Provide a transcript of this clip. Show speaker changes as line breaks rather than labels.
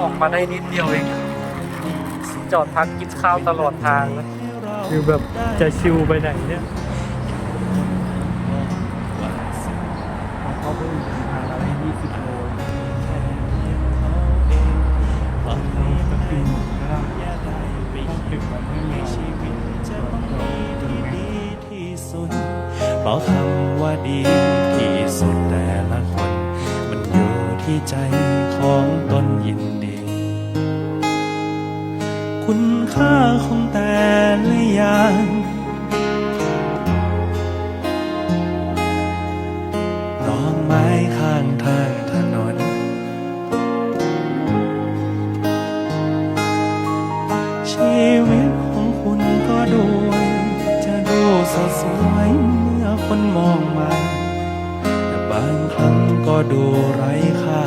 ออกมาได้นิดเดียวเอง จอดพักกินข้าวตลอดทางนะคือแบบจะชิวไปไหนเนี่ยเขาไปอีกทางอะไรยี่สิบโลตอนนี้ก็ปีหมดแล้วต้องถึงวันที่มีชีวิตจะต้องมีที่ดี
ที่สุดบอกคำว่าดีที่สุดแต่ละคน มันอยู่ที่ใจของตนยินดี คุณค่าของแต่ละอย่างดอกไม้ข้างทางถนน ชีวิตของคุณก็ด้วยจะดูสดสวยเมื่อคนมองมา แต่บางครั้งก็ดูไร้ค่า